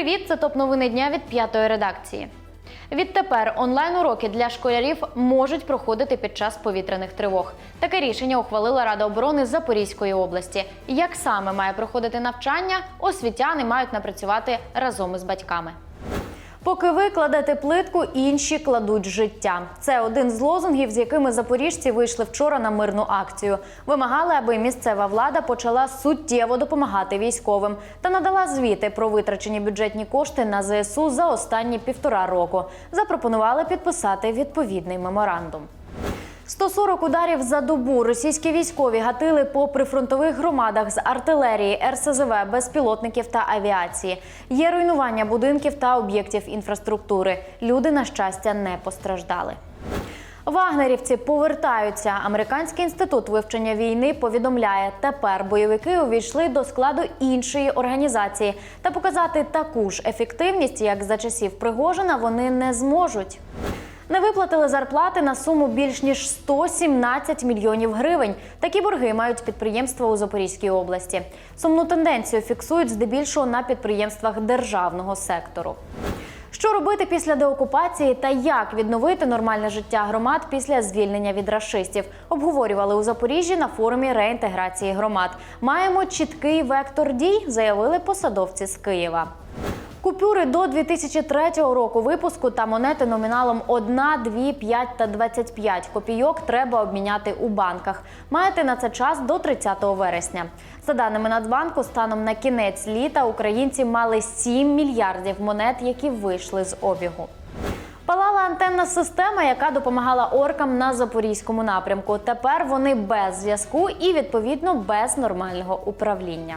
Привіт, це топ новини дня від п'ятої редакції. Відтепер онлайн-уроки для школярів можуть проходити під час повітряних тривог. Таке рішення ухвалила Рада оборони Запорізької області. Як саме має проходити навчання, освітяни мають напрацювати разом із батьками. Поки ви кладете плитку, інші кладуть життя. Це один з лозунгів, з якими запоріжці вийшли вчора на мирну акцію. Вимагали, аби місцева влада почала суттєво допомагати військовим та надала звіти про витрачені бюджетні кошти на ЗСУ за останні півтора року. Запропонували підписати відповідний меморандум. 140 ударів за добу російські військові гатили по прифронтових громадах з артилерії, РСЗВ, безпілотників та авіації. Є руйнування будинків та об'єктів інфраструктури. Люди, на щастя, не постраждали. Вагнерівці повертаються. Американський інститут вивчення війни повідомляє, тепер бойовики увійшли до складу іншої організації та показати таку ж ефективність, як за часів Пригожина, вони не зможуть. Не виплатили зарплати на суму більш ніж 117 мільйонів гривень. Такі борги мають підприємства у Запорізькій області. Сумну тенденцію фіксують здебільшого на підприємствах державного сектору. Що робити після деокупації та як відновити нормальне життя громад після звільнення від рашистів? Обговорювали у Запоріжжі на форумі реінтеграції громад. Маємо чіткий вектор дій, заявили посадовці з Києва. Купюри до 2003 року випуску та монети номіналом 1, 2, 5 та 25 копійок треба обміняти у банках. Маєте на це час до 30 вересня. За даними Нацбанку, станом на кінець літа українці мали 7 мільярдів монет, які вийшли з обігу. Палала антенна система, яка допомагала оркам на запорізькому напрямку. Тепер вони без зв'язку і відповідно без нормального управління.